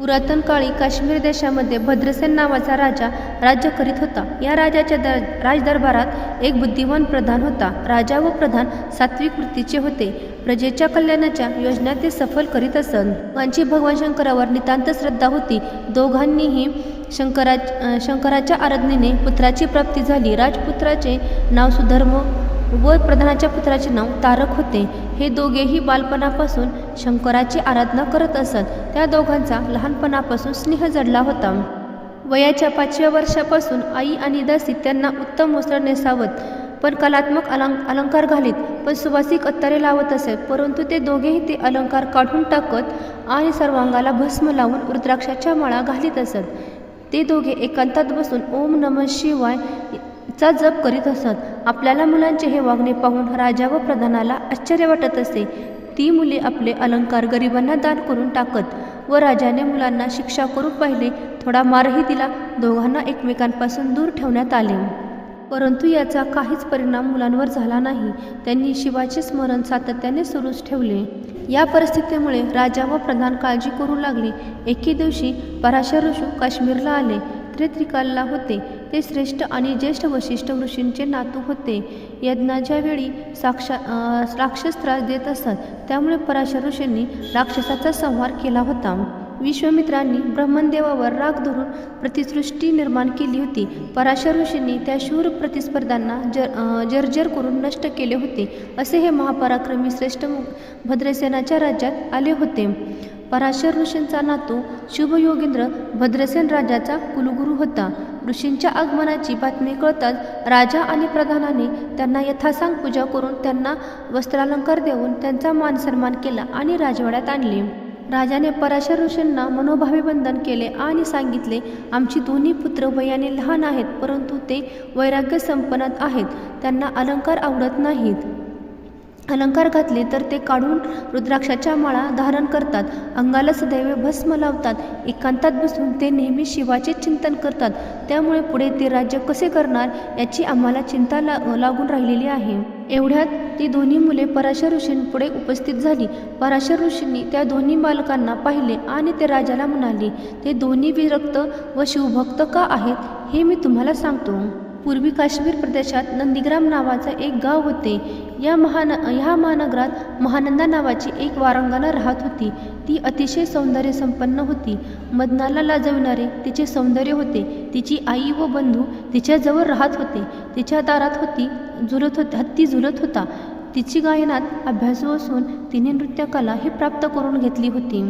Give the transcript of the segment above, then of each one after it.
पुरातन काळी काश्मीर देशामध्ये भद्रसेन नावाचा राजा राज्य करीत होता. या राजाच्या दर राजदरबारात एक बुद्धिमान प्रधान होता. राजा व प्रधान सात्विक वृत्तीचे होते. प्रजेच्या कल्याणाच्या योजना ते सफल करीत असत दोघांची भगवान शंकरावर नितांत श्रद्धा होती. दोघांनीही शंकरा शंकराच्या आराधनेने पुत्राची प्राप्ती झाली. राजपुत्राचे नाव सुधर्म व प्रधानाच्या पुत्राचे नाव तारक होते. हे दोघेही बालपणापासून शंकराची आराधना करत असत. त्या दोघांचा लहानपणापासून स्नेह जडला होता. वयाच्या पाचव्या वर्षापासून आई आणि दासी त्यांना उत्तम वस्त्र नेसावत पण कलात्मक अलंक अलंकार घालीत पण सुवासिक अत्तारे लावत असत. परंतु ते दोघेही ते अलंकार काढून टाकत आणि सर्वांगाला भस्म लावून रुद्राक्षाच्या माळा घालीत असत. ते दोघे एकांतात बसून ओम नम शिवाय चा जप करीत असत. आपल्याला मुलांचे हे वागणे पाहून राजा व प्रधानाला आश्चर्य वाटत असे. ती मुले आपले अलंकार गरिबांना दान करून टाकत व राजाने मुलांना शिक्षा करून पाहिले. थोडा मारही दिला. दोघांना एकमेकांपासून दूर ठेवण्यात आले. परंतु याचा काहीच परिणाम मुलांवर झाला नाही. त्यांनी शिवाचे स्मरण सातत्याने सुरूच ठेवले. या परिस्थितीमुळे राजा व प्रधान काळजी करू लागले. एके दिवशी पराशर ऋषू काश्मीरला आले. ते त्रिकालला होते. ते श्रेष्ठ आणि ज्येष्ठ वशिष्ठ ऋषींचे नातू होते. यज्ञाच्या वेळी साक्षा राक्षस त्रास देत असत त्यामुळे पराशर ऋषींनी राक्षसाचा संहार केला होता. विश्वमित्रांनी ब्रह्मदेवावर राग धरून प्रतिसृष्टी निर्माण केली होती. पराशर ऋषींनी त्या शूर प्रतिस्पर्धांना जर जर्जर करून नष्ट केले होते असे हे महापराक्रमी श्रेष्ठ भद्रसेनाच्या राज्यात आले होते. पराशर ऋषींचा नातू शुभयोगेंद्र भद्रसेन राजाचा कुलगुरू होता. ऋषींच्या आगमनाची बातमी कळताच राजा आणि प्रधानाने त्यांना यथासांग पूजा करून त्यांना वस्त्रालंकार देऊन त्यांचा मान सन्मान केला आणि राजवाड्यात आणले. राजाने पराशर ऋषींना मनोभावे वंदन केले आणि सांगितले आमची दोन्ही पुत्र वयाने लहान आहेत परंतु ते वैराग्य संपन्नात आहेत. त्यांना अलंकार आवडत नाहीत. अलंकार घातले तर ते काढून रुद्राक्षाच्या माळा धारण करतात. अंगाला सदैव भस्म लावतात. एकांतात बसून ते नेहमी शिवाचे चिंतन करतात. त्यामुळे पुढे ते राज्य कसे करणार याची आम्हाला चिंता ला लागून राहिलेली आहे. एवढ्यात ती दोन्ही मुले पराशर ऋषींपुढे उपस्थित झाली. पराशर ऋषींनी त्या दोन्ही बालकांना पाहिले आणि ते राजाला म्हणाले ते दोन्ही विरक्त व शिवभक्त का आहेत हे मी तुम्हाला सांगतो. पूर्वी काश्मीर प्रदेशात नंदीग्राम नावाचं एक गाव होते. या महान ह्या महानगरात महानंदा नावाची एक वारंगना राहत होती. ती अतिशय सौंदर्य संपन्न होती. मदनाला लाजविणारे तिचे सौंदर्य होते. तिची आई व बंधू तिच्याजवळ राहत होते. तिच्या दारात होती झुलत होत हत्ती झुलत होता. तिची गायनात अभ्यासू असून तिने नृत्यकला ही प्राप्त करून घेतली होती.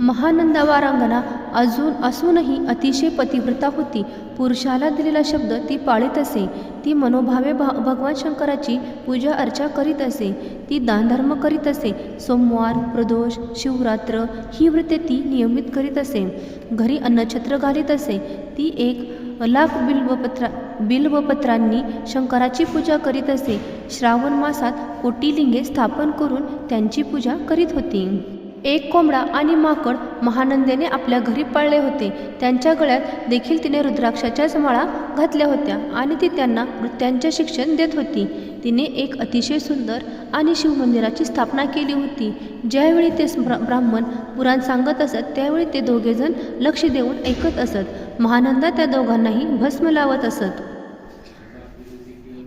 महानंदा रांगणा अजून असूनही अतिशय पतिव्रता होती. पुरुषाला दिलेला शब्द ती पाळीत असे. ती मनोभावे भा भगवान शंकराची पूजा अर्चा करीत असे. ती दानधर्म करीत असे. सोमवार प्रदोष शिवरात्र ही व्रते ती नियमित करीत असे. घरी अन्नछत्र घालीत असे. ती एक लाख बिल्वपत्रा बिल्वपत्रांनी शंकराची पूजा करीत असे. श्रावण मासात कोटीलिंगे स्थापन करून त्यांची पूजा करीत होती. एक कोंबडा आणि माकड महानंदेने आपल्या घरी पाळले होते. त्यांच्या गळ्यात देखील तिने रुद्राक्षाच्याच माळा घातल्या होत्या आणि ती त्यांना नृत्यांचे शिक्षण देत होती. तिने एक अतिशय सुंदर आणि शिवमंदिराची स्थापना केली होती. ज्यावेळी ते ब्राह्मण पुराण सांगत असत त्यावेळी ते दोघेजण लक्ष देऊन ऐकत असत. महानंदा त्या दोघांनाही भस्म लावत असत.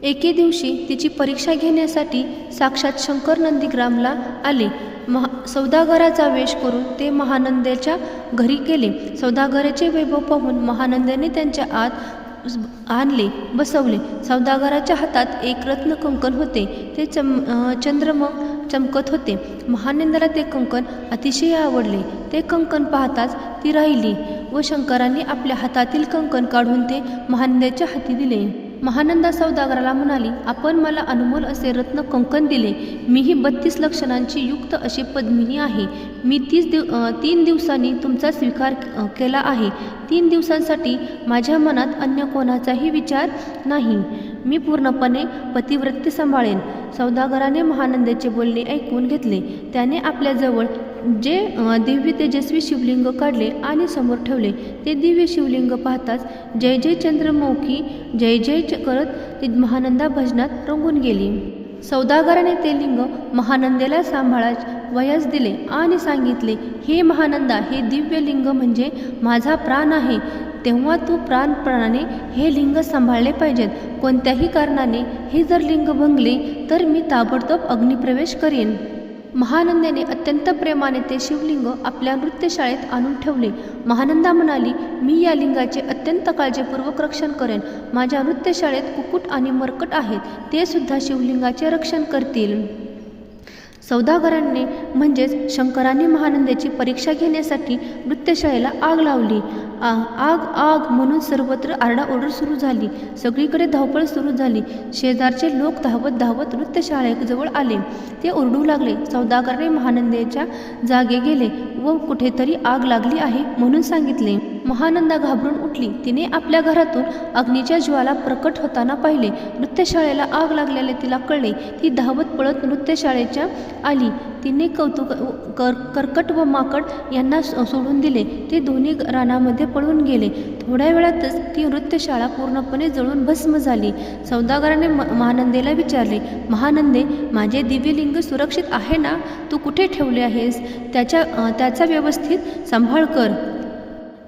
एके दिवशी तिची परीक्षा घेण्यासाठी साक्षात शंकर नंदीग्रामला आले. महा सौदागराचा वेश करून ते महानंदेच्या घरी गेले. सौदागराचे वैभव पाहून महानंदेने त्यांच्या आत आणले बसवले. सौदागराच्या हातात एक रत्न कंकण होते. ते चम चंद्रम चमकत होते. महानंदाला ते कंकण अतिशय आवडले. ते कंकण पाहताच ती राहिली व शंकरांनी आपल्या हातातील कंकण काढून ते महानंदाच्या हाती दिले. महानंदा सौदागराला म्हणाली आपण मला अनमोल असे रत्न कंकण दिले. मी ही बत्तीस लक्षणांची युक्त अशी पद्मिनी आहे. मी तीस दिव तीन दिवसांनी तुमचा स्वीकार केला आहे. तीन दिवसांसाठी माझ्या मनात अन्य कोणाचाही विचार नाही. मी पूर्णपणे पतिव्रत्य सांभाळेन. सौदागराने महानंदाचे बोलणे ऐकून घेतले. त्याने आपल्याजवळ जे दिव्य तेजस्वी शिवलिंग काढले आणि समोर ठेवले. ते दिव्य शिवलिंग पाहताच जय जय चंद्रमौखी जय जय च- करत ती महानंदा भजनात रंगून गेली. सौदागराने ते लिंग महानंदेला सांभाळा वयास दिले आणि सांगितले हे महानंदा हे दिव्य लिंग म्हणजे माझा प्राण आहे. तेव्हा तू प्राणपणाने हे लिंग सांभाळले पाहिजेत. कोणत्याही कारणाने हे जर लिंग भंगले तर मी ताबडतोब अग्निप्रवेश करेन. महानंदाने अत्यंत प्रेमाने ते शिवलिंग आपल्या नृत्यशाळेत आणून ठेवले. महानंदा म्हणाली मी या लिंगाचे अत्यंत काळजीपूर्वक रक्षण करेन. माझ्या नृत्यशाळेत कुकुट आणि मरकट आहेत. ते सुद्धा शिवलिंगाचे रक्षण करतील. सौदागरांनी म्हणजेच शंकरांनी महानंदाची परीक्षा घेण्यासाठी नृत्यशाळेला आग लावली. आ आग आग म्हणून सर्वत्र आरडाओरड सुरू झाली. सगळीकडे धावपळ सुरू झाली. शेजारचे लोक धावत धावत नृत्यशाळेजवळ आले. ते ओरडू लागले सौदागराने महानंदेच्या जागे गेले व कुठेतरी आग लागली आहे म्हणून सांगितले. महानंदा घाबरून उठली. तिने आपल्या घरातून अग्नीच्या ज्वाला प्रकट होताना पाहिले. नृत्यशाळेला आग लागलेले तिला कळले. ती धावत पळत नृत्यशाळेच्या आली. तिने कौतुक कर कर्कट व माकड यांना सोडून दिले. ते दोन्ही रानामध्ये पळून गेले. थोड्या वेळातच ती नृत्यशाळा पूर्णपणे जळून भस्म झाली. सौदागराने म महानंदेला विचारले महानंदे माझे दिव्यलिंग सुरक्षित आहे ना? तू कुठे ठेवले आहेस? त्याच्या त्याचा व्यवस्थित सांभाळ कर.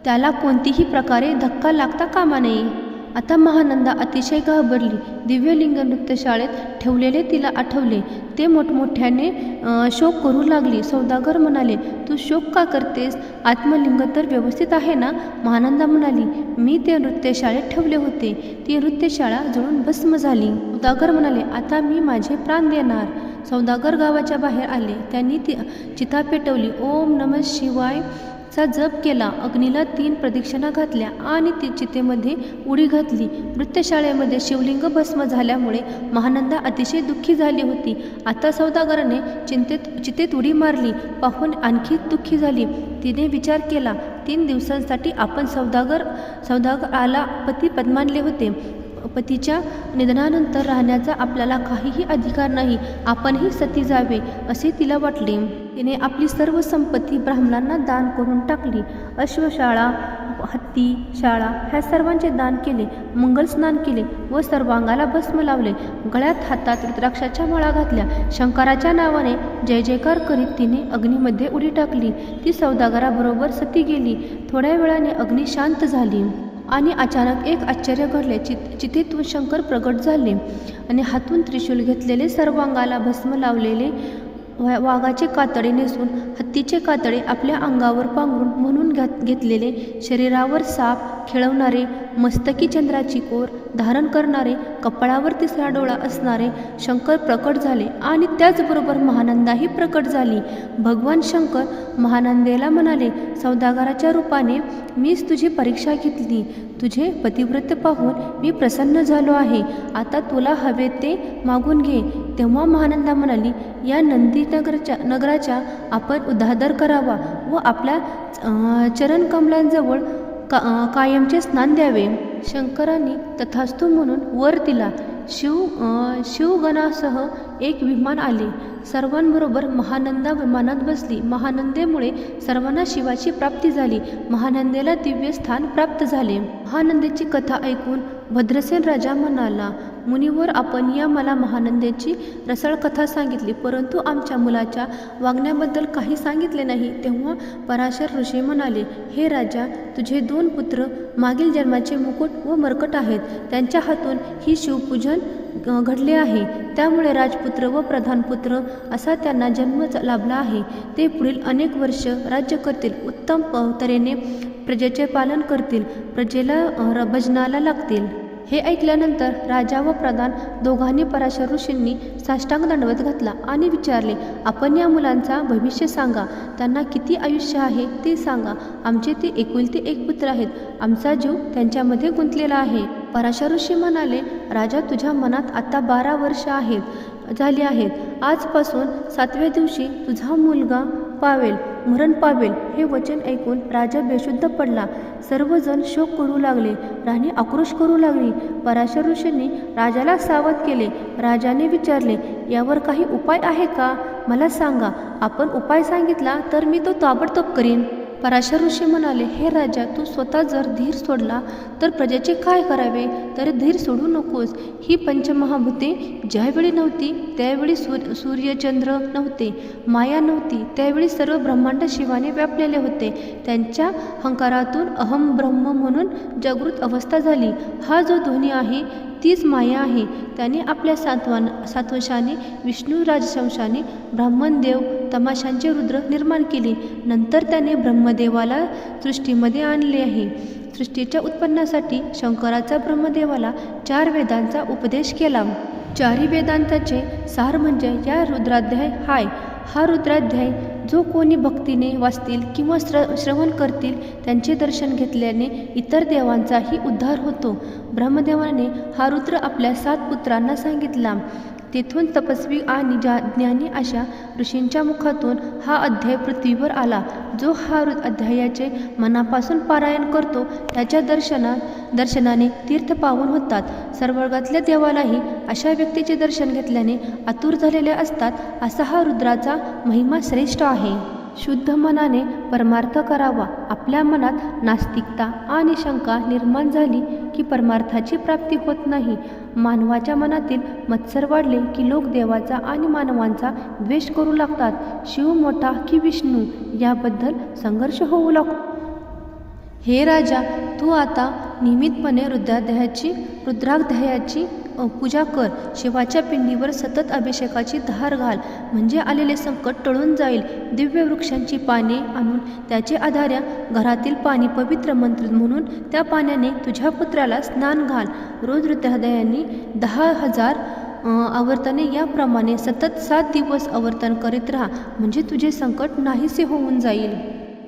त्याला कोणतीही प्रकारे धक्का लागता कामा नये. आता महानंदा अतिशय घाबरली. दिव्यलिंग नृत्यशाळेत ठेवलेले तिला आठवले. ते मोठमोठ्याने शोक करू लागली. सौदागर म्हणाले तू शोक का करतेस? आत्मलिंग तर व्यवस्थित आहे ना? महानंदा म्हणाली मी ते नृत्यशाळेत ठेवले होते. ती नृत्यशाळा जळून भस्म झाली. सौदागर म्हणाले आता मी माझे प्राण देणार. सौदागर गावाच्या बाहेर आले. त्यांनी ती चिता पेटवली. ओम नम शिवाय चा जप केला अग्नीला तीन प्रदक्षिणा घातल्या आणि ती चितेमध्ये उडी घातली. नृत्यशाळेमध्ये शिवलिंग भस्म झाल्यामुळे महानंदा अतिशय दुःखी झाली होती. आता सौदागराने चिंतेत चितेत उडी मारली पाहून आणखी दुःखी झाली. तिने विचार केला तीन दिवसांसाठी आपण सौदागर सौदागराला पती पद्मानले होते. पतीच्या निधनानंतर राहण्याचा आपल्याला काहीही अधिकार नाही. आपणही सती जावे असे तिला वाटले. तिने आपली सर्व संपत्ती ब्राह्मणांना दान करून टाकली. अश्वशाळा हत्ती शाळा ह्या सर्वांचे दान केले मंगल स्नान केले व सर्वांगाला भस्म लावले. गळ्यात हातात रुद्राक्षाच्या माळा घातल्या. शंकराच्या नावाने जय जयकार करीत तिने अग्नीमध्ये उडी टाकली. ती सौदागराबरोबर सती गेली. थोड्या वेळाने अग्नी शांत झाली. आणि अचानक एक आश्चर्य घडले. चित चितेतून शंकर प्रगट झाले आणि हातून त्रिशूल घेतलेले सर्वांगाला भस्म लावलेले वाघाचे कातडे नेसून तिचे कातडे आपल्या अंगावर पांघरून म्हणून घात घेतलेले शरीरावर साप खेळवणारे मस्तकी चंद्राची कोर धारण करणारे कपाळावर तिसरा डोळा असणारे शंकर प्रकट झाले आणि त्याचबरोबर महानंदाही प्रकट झाली. भगवान शंकर महानंदेला म्हणाले सौदागाराच्या रूपाने मीच तुझी परीक्षा घेतली. तुझे पतिव्रत पाहून मी प्रसन्न झालो आहे. आता तुला हवे ते मागून घे. तेव्हा महानंदा म्हणाली या नंदीनगरच्या नगराच्या आपण उद दादर करावा व आपल्या चरणकमलांजवळ का कायमचे स्नान द्यावे. शंकरांनी तथास्तू म्हणून वर दिला. शिव शिवगणासह एक विमान आले. सर्वांबरोबर महानंदा विमानात बसली. महानंदेमुळे सर्वांना शिवाची प्राप्ती झाली. महानंदेला दिव्य स्थान प्राप्त झाले. महानंदेची कथा ऐकून भद्रसेन राजा म्हणाला मुनीवर आपण या मला महानंद्याची रसाळ कथा सांगितली परंतु आमच्या मुलाच्या वागण्याबद्दल काही सांगितले नाही. तेव्हा पराशर ऋषी म्हणाले हे राजा तुझे दोन पुत्र मागील जन्माचे मुकुट व मरकट आहेत. त्यांच्या हातून ही शिवपूजन घडले आहे. त्यामुळे राजपुत्र व प्रधानपुत्र असा त्यांना जन्म लाभला आहे. ते पुढील अनेक वर्ष राज्य करतील. उत्तम प- तऱ्हेने प्रजेचे पालन करतील. प्रजेला र- भजनाला लागतील. हे ऐकल्यानंतर राजा व प्रधान दोघांनी पराशर ऋषींनी साष्टांग दंडवत घातला आणि विचारले आपण या मुलांचा भविष्य सांगा. त्यांना किती आयुष्य आहे ते सांगा. आमचे ते एकुलते एक पुत्र आहेत. आमचा जीव त्यांच्यामध्ये गुंतलेला आहे. पराशर ऋषी म्हणाले राजा तुझ्या मनात आता बारा वर्ष आहेत झाली आहेत. आजपासून सातव्या दिवशी तुझा मुलगा पावेल. मरण पावेल हे वचन ऐकून राजा बेशुद्ध पडला. सर्वजण शोक करू लागले. राणी आक्रोश करू लागली. पराशर ऋषींनी राजाला सावध केले. राजाने विचारले यावर काही उपाय आहे का? मला सांगा. आपण उपाय सांगितला तर मी तो ताबडतोब करीन. पराशर ऋषी म्हणाले हे राजा तू स्वतः जर धीर सोडला तर प्रजेचे काय करावे? तर धीर सोडू नकोस. ही पंचमहाभूते ज्यावेळी नव्हती त्यावेळी सूर्य सूर्यचंद्र नव्हते. माया नव्हती. त्यावेळी सर्व ब्रह्मांड शिवाने व्यापलेले होते. त्यांच्या हंकारातून अहम ब्रह्म म्हणून जागृत अवस्था झाली. हा जो ध्वनी आहे तीच माया आहे. त्याने आपल्या सात्वान सात्वशाने विष्णू राजशंशाने ब्राह्मणदेव तमाशांचे रुद्र निर्माण केले. नंतर त्याने ब्रह्मदेवाला सृष्टीमध्ये आणले आहे. सृष्टीच्या उत्पन्नासाठी शंकराचा ब्रह्मदेवाला चार वेदांचा उपदेश केला. चारी वेदांताचे सार म्हणजे या रुद्राध्याय हाय. हा रुद्राध्याय जो कोणी भक्तीने वाचतील किंवा श्र श्रवण करतील त्यांचे दर्शन घेतल्याने इतर देवांचाही उद्धार होतो. ब्रह्मदेवाने हा रुद्र आपल्या सात पुत्रांना सांगितला. तेथून तपस्वी आणि जा ज्ञानी अशा ऋषींच्या मुखातून हा अध्याय पृथ्वीवर आला जो हा अध्यायाचे मनापासून पारायण करतो. त्याच्या दर्शना दर्शनाने तीर्थ पावन होतात. सर्वर्गातल्या देवालाही अशा व्यक्तीचे दर्शन घेतल्याने आतुर झालेले असतात असा हा रुद्राचा महिमा श्रेष्ठ आहे. शुद्ध मनाने परमार्थ करावा. आपल्या मनात नास्तिकता आणि शंका निर्माण झाली की परमार्थाची प्राप्ती होत नाही. मानवाच्या मनातील मत्सर वाढले की लोक देवाचा आणि मानवांचा द्वेष करू लागतात. शिव मोठा की विष्णू याबद्दल संघर्ष होऊ लागतो. हे राजा तू आता नियमितपणे रुद्राध्यायाची रुद्राध्यायाची पूजा कर. शिवाच्या पिंडीवर सतत अभिषेकाची धार घाल. म्हणजे आलेले संकट टळून जाईल. दिव्य वृक्षांची पाने आणून त्याचे आधार्या घरातील पाणी पवित्र मंत्र म्हणून त्या पाण्याने तुझ्या पुत्राला स्नान घाल. रोज रुद्राध्यायांनी दहा हजार आवर्तने याप्रमाणे सतत सात दिवस आवर्तन करीत राहा. म्हणजे तुझे संकट नाहीसे होऊन जाईल.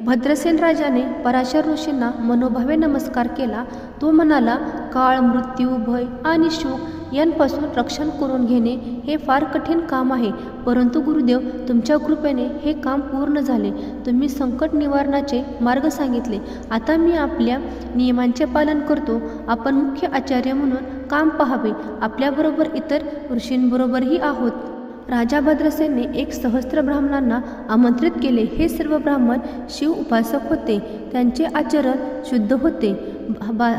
भद्रसेन राजाने पराशर ऋषींना मनोभावे नमस्कार केला. तो म्हणाला काळ मृत्यू भय आणि शोक यांपासून रक्षण करून घेणे हे फार कठीण काम आहे. परंतु गुरुदेव तुमच्या कृपेने हे काम पूर्ण झाले. तुम्ही संकट निवारणाचे मार्ग सांगितले. आता मी आपल्या नियमांचे पालन करतो. आपण मुख्य आचार्य म्हणून काम पाहावे. आपल्याबरोबर इतर ऋषींबरोबरही आहोत. राजा भद्रसेनने एक सहस्त्र ब्राह्मणांना आमंत्रित केले. हे सर्व ब्राह्मण शिव उपासक होते. त्यांचे आचरण शुद्ध होते.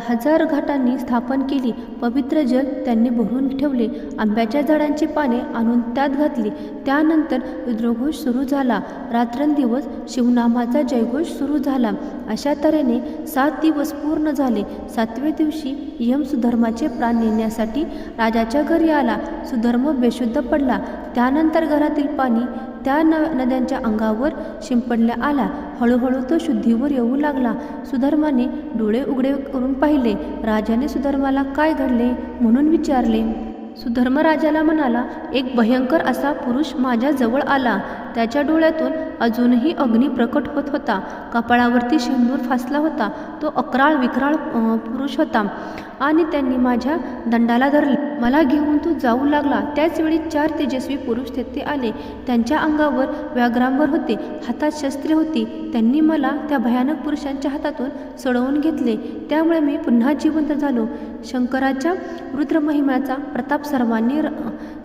हजार घाटांनी स्थापन केली. पवित्र जल त्यांनी भरून ठेवले. आंब्याच्या झाडांची पाने आणून त्यात घातली. त्यानंतर रुद्रघोष सुरू झाला. रात्रंदिवस शिवनामाचा जयघोष सुरू झाला. अशा तऱ्हेने सात दिवस पूर्ण झाले. सातव्या दिवशी यम सुधर्माचे प्राण नेण्यासाठी राजाच्या घरी आला. सुधर्म बेशुद्ध पडला. त्यानंतर घरातील पाणी त्या न नद्यांच्या अंगावर शिंपडल्या आला. हळूहळू तो शुद्धीवर येऊ लागला. सुधर्माने डोळे उघडे करून पाहिले. राजाने सुधर्माला काय घडले म्हणून विचारले. सुधर्म राजाला म्हणाला एक भयंकर असा पुरुष माझ्या जवळ आला. त्याच्या डोळ्यातून अजूनही अग्नी प्रकट होत होता. कपाळावरती शेंदूर फासला होता. तो अकराळ विकराळ पुरुष होता आणि त्यांनी माझ्या दंडाला धरले. मला घेऊन तो जाऊ लागला. त्याचवेळी चार तेजस्वी पुरुष तेथे आले. त्यांच्या अंगावर व्याघ्रांवर होते हातात शस्त्रे होती. त्यांनी मला त्या भयानक पुरुषांच्या हातातून सोडवून घेतले. त्यामुळे मी पुन्हा जिवंत झालो. शंकराच्या रुद्रमहिम्याचा प्रताप सर्वांनी र-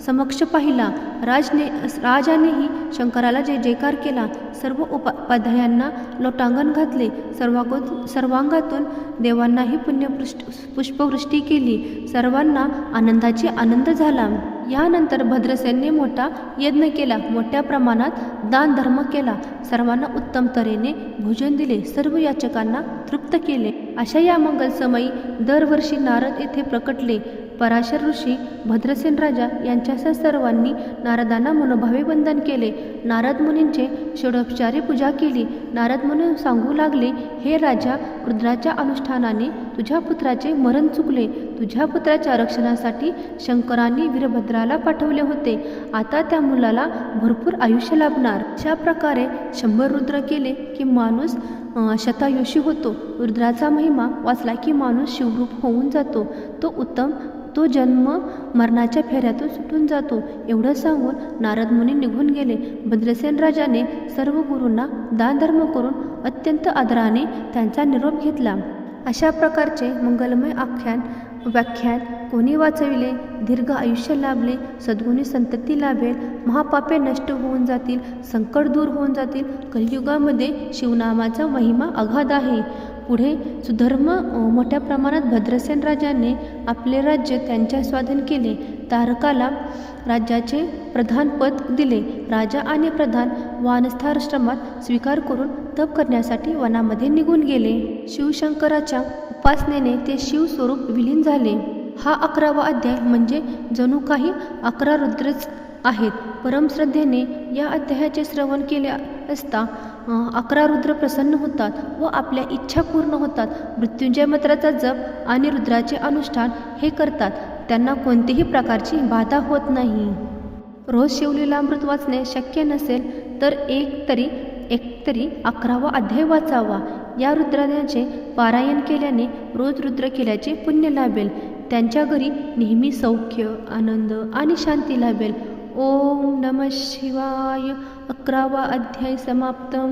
समक्ष पाहिला. राजने राजानेही शंकराला जे जयकार केला सर्व उपाध्यायांना लोटांगण घातले. सर्वांग सर्वांगातून देवांनाही पुण्यपृष्ट पुष्पवृष्टी केली. सर्वांना आनंदाची आनंद झाला. यानंतर भद्रसेनने मोठा यज्ञ केला. मोठ्या प्रमाणात दान धर्म केला. सर्वांना उत्तम तऱ्हेने भोजन दिले. सर्व याचकांना तृप्त केले. अशा या मंगलसमयी दरवर्षी नारद येथे प्रकटले. पराशर ऋषी भद्रसेन राजा यांच्यासह सर्वांनी नारदांना मनोभावे वंदन केले. नारद मुनींचे षडोपचारी पूजा केली. नारद मुनी सांगू लागले हे राजा रुद्राच्या अनुष्ठानाने तुझ्या पुत्राचे मरण चुकले. तुझ्या पुत्राच्या रक्षणासाठी शंकरांनी वीरभद्राला पाठवले होते. आता त्या मुलाला भरपूर आयुष्य लाभणार. अशा प्रकारे शंभर रुद्र केले की माणूस शतायुषी होतो. रुद्राचा महिमा वाचला की माणूस शिवरूप होऊन जातो. तो उत्तम तो जन्म मरणाच्या फेऱ्यातून सुटून जातो एवढं सांगून नारद मुनी निघून गेले. भद्रसेन राजाने सर्व गुरूंना दानधर्म करून अत्यंत आदराने त्यांचा निरोप घेतला. अशा प्रकारचे मंगलमय आख्यान व्याख्यान कोणी वाचविले? दीर्घ आयुष्य लाभले सद्गुणी संतती लाभेल महापापे नष्ट होऊन जातील संकट दूर होऊन जातील कलियुगामध्ये शिवनामाचा महिमा अगाध आहे. पुढे सुधर्म मोठ्या प्रमाणात भद्रसेन राजाने आपले राज्य त्यांच्या स्वाधीन केले. तारकाला राज्याचे प्रधानपद दिले. राजा आणि प्रधान वानस्थाश्रमात स्वीकार करून तप करण्यासाठी वनामध्ये निघून गेले. शिवशंकराच्या उपासनेने ते शिवस्वरूप विलीन झाले. हा अकरावा अध्याय म्हणजे जणू काही अकरा रुद्रच आहेत. परमश्रद्धेने या अध्यायाचे श्रवण केले असता अकरा रुद्र प्रसन्न होतात व आपल्या इच्छा पूर्ण होतात. मृत्युंजय मंत्राचा जप आणि रुद्राचे अनुष्ठान हे करतात. त्यांना कोणतीही प्रकारची बाधा होत नाही. रोज शिवलीला अमृत वाचणे शक्य नसेल तर एक तरी एक तरी अकरावा अध्याय वाचावा. या रुद्राचे पारायण केल्याने रोज रुद्र केल्याचे पुण्य लाभेल. त्यांच्या घरी नेहमी सौख्य आनंद आणि शांती लाभेल. ओम नम शिवाय. अकरावा अध्याय समाप्तम.